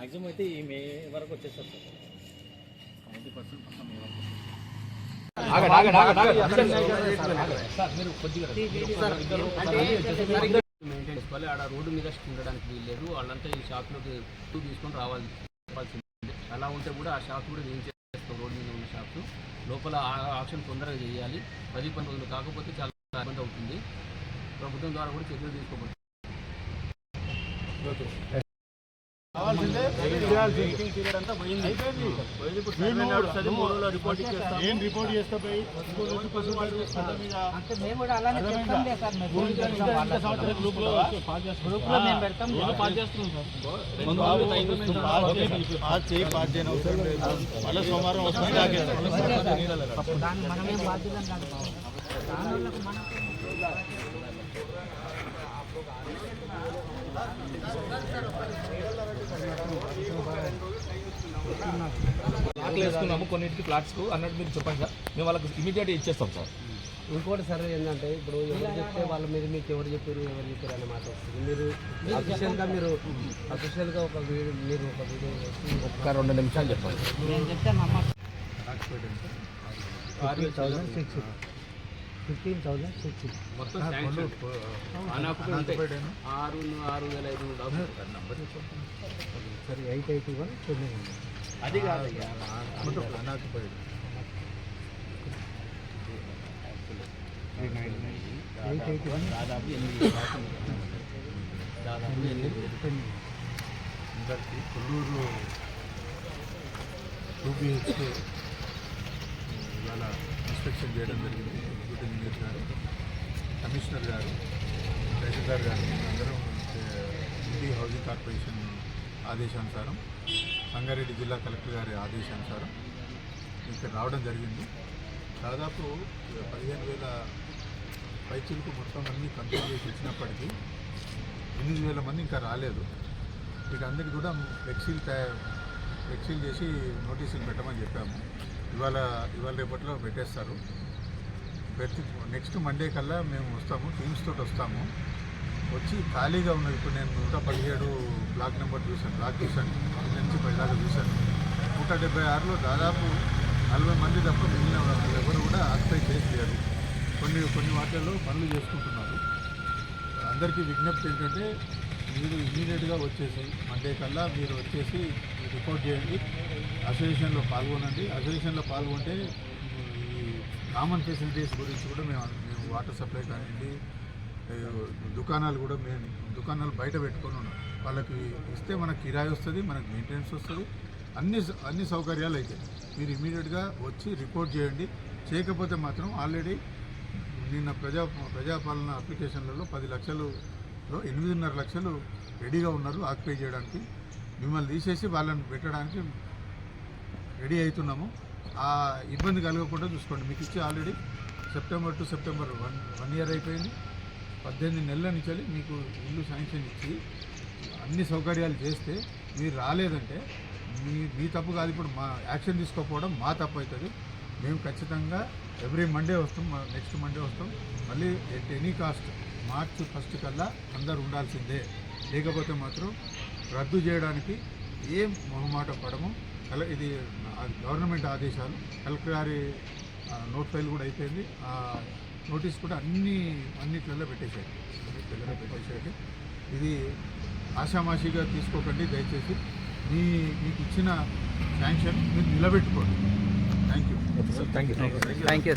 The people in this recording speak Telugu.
మ్యాక్సిమం అయితే ఈ మే వరకు వచ్చేస్తారు సార్. నైంటీ పర్సెంట్ పక్కన మే వరకు. చేసుకోవాలి ఆడ రోడ్డు మీద ఉండడానికి వీల్లేదు. వాళ్ళంతా ఈ షాప్లోకి టూ తీసుకొని రావాలి. రావాల్సిందే అలా ఉంటే కూడా ఆ షాప్ కూడా ఏం చేస్తాం? రోడ్డు మీద ఉన్న షాప్స్ లోపల ఆ- ఆప్షన్ తొందరగా చేయాలి. పది పది రోజులు కాకపోతే చాలా ఇబ్బంది అవుతుంది. ప్రభుత్వం ద్వారా కూడా చర్యలు తీసుకోబడుతుంది. ఏం రిపోర్ట్ చేస్తా పాస్ చేయి, పాస్ చేయి, పాస్ చేయని అవసరం లేదు. మళ్ళీ సోమవారం వస్తుంది మనమేం బాధ్యులం ప్లాట్లు వేసుకున్నాము కొన్నింటికి ప్లాట్స్కు అన్నట్టు మీరు చెప్పండి సార్. మేము వాళ్ళకి ఇమీడియట్ ఇచ్చేస్తాం సార్. ఇంకోటి సరే ఏంటంటే ఇప్పుడు ఎవరు చెప్తే వాళ్ళ మీద మీకు ఎవరు చెప్పారు ఎవరు చెప్పారు అనే మాట వస్తుంది. మీరు అఫీషియల్గా మీరు అఫీషియల్గా ఒక వీడియో మీరు ఒక వీడియో ఒక్క రెండు నిమిషాలు చెప్పండి. నేను చెప్తే నమ్మకం fifteen thousand six fifteen thousand six మొత్తం ఆరు ఆరు వేల ఐదు వందల డాక్యుమెంట్ సరే ఎయిట్ ఎయిటీ వన్ తొమ్మిది అది కాదు ఎయిట్ ఎయిటీ వన్ దాదాపు ఎనిమిది దాదాపు ఎనిమిది అందరికీ కొల్లూరులో టూ బిహెచ్కే ఇవాళ ఇన్స్పెక్షన్ చేయడం జరిగింది. డిప్యూటీ ఇంజనీర్ గారు కమిషనర్ గారు తహసీల్దార్ గారు అందరం ఇండి హౌసింగ్ కార్పొరేషన్ ఆదేశానుసారం సంగారెడ్డి జిల్లా కలెక్టర్ గారి ఆదేశానుసారం ఇక్కడ రావడం జరిగింది. దాదాపు పదిహేను వేల పైచులకు మొత్తం అన్నీ కంప్లీట్ చేసి ఇచ్చినప్పటికీ ఎనిమిది వేల మంది ఇంకా రాలేదు. ఇక అందరికి కూడా ఫ్లెక్సీలు తయా ఫ్లెక్సీలు చేసి నోటీసులు పెట్టమని చెప్పాము. ఇవాళ ఇవాళ రేపట్లో పెట్టేస్తారు. ప్రతి నెక్స్ట్ మండే కల్లా మేము వస్తాము టీమ్స్ తోటి వస్తాము. వచ్చి ఖాళీగా ఉన్నది ఇప్పుడు నేను నూట పదిహేడు బ్లాక్ నెంబర్ చూశాను బ్లాక్ చూశాను పది నుంచి పది దాకా చూశాను. నూట డెబ్బై ఆరులో దాదాపు నలభై మంది తప్ప మిగిలిన వాళ్ళు ఎవరు కూడా ఆక్యుపై చేయలేరు కొన్ని కొన్ని వాటిల్లో పనులు చేసుకుంటున్నారు. అందరికీ విజ్ఞప్తి ఏంటంటే మీరు ఇమీడియట్గా వచ్చేసి మండే కల్లా మీరు వచ్చేసి రిపోర్ట్ చేయండి. అసోసియేషన్లో పాల్గొనండి. అసోసియేషన్లో పాల్గొంటే ఈ కామన్ ఫెసిలిటీస్ గురించి కూడా మేము మేము వాటర్ సప్లై కానివ్వండి దుకాణాలు కూడా మేము దుకాణాలు బయట పెట్టుకొని ఉన్నాం. వాళ్ళకి ఇస్తే మనకు కిరాయి వస్తుంది మనకు మెయింటెనెన్స్ వస్తుంది. అన్ని అన్ని సౌకర్యాలు అయితే మీరు ఇమీడియట్గా వచ్చి రిపోర్ట్ చేయండి. చేయకపోతే మాత్రం ఆల్రెడీ నిన్న ప్రజా ప్రజాపాలన అప్లికేషన్లలో పది లక్షలు ఎనిమిదిన్నర లక్షలు రెడీగా ఉన్నారు ఆక్యుపై చేయడానికి. మిమ్మల్ని తీసేసి వాళ్ళని పెట్టడానికి రెడీ అవుతున్నాము. ఆ ఇబ్బంది కలగకుండా చూసుకోండి. మీకు ఇచ్చి already September to September one one year అయిపోయింది. పద్దెనిమిది నెలల నుంచి మీకు ఇల్లు శాంక్షన్ ఇచ్చి అన్ని సౌకర్యాలు చేస్తే మీరు రాలేదంటే మీ మీ తప్పు కాదు. ఇప్పుడు మా యాక్షన్ తీసుకోకపోవడం మా తప్పు అవుతుంది. మేము ఖచ్చితంగా ఎవ్రీ మండే వస్తాం నెక్స్ట్ మండే వస్తాం. మళ్ళీ at any cost March first కల్లా అందరు ఉండాల్సిందే. లేకపోతే మాత్రం రద్దు చేయడానికి ఏం మొహమాట పడము. కల ఇది గవర్నమెంట్ ఆదేశాలు కలెక్టర్ గారి నోట్ ఫైల్ కూడా అయిపోయింది. ఆ నోటీస్ కూడా అన్ని అన్నిట్లలో పెట్టేసేయండి అన్నిట్లలో పెట్టేసేయండి ఇది ఆషామాషిగా తీసుకోకండి దయచేసి. మీ మీకు ఇచ్చిన శాంక్షన్ మీరు నిలబెట్టుకోండి. Thank you. Thank you. Thank you.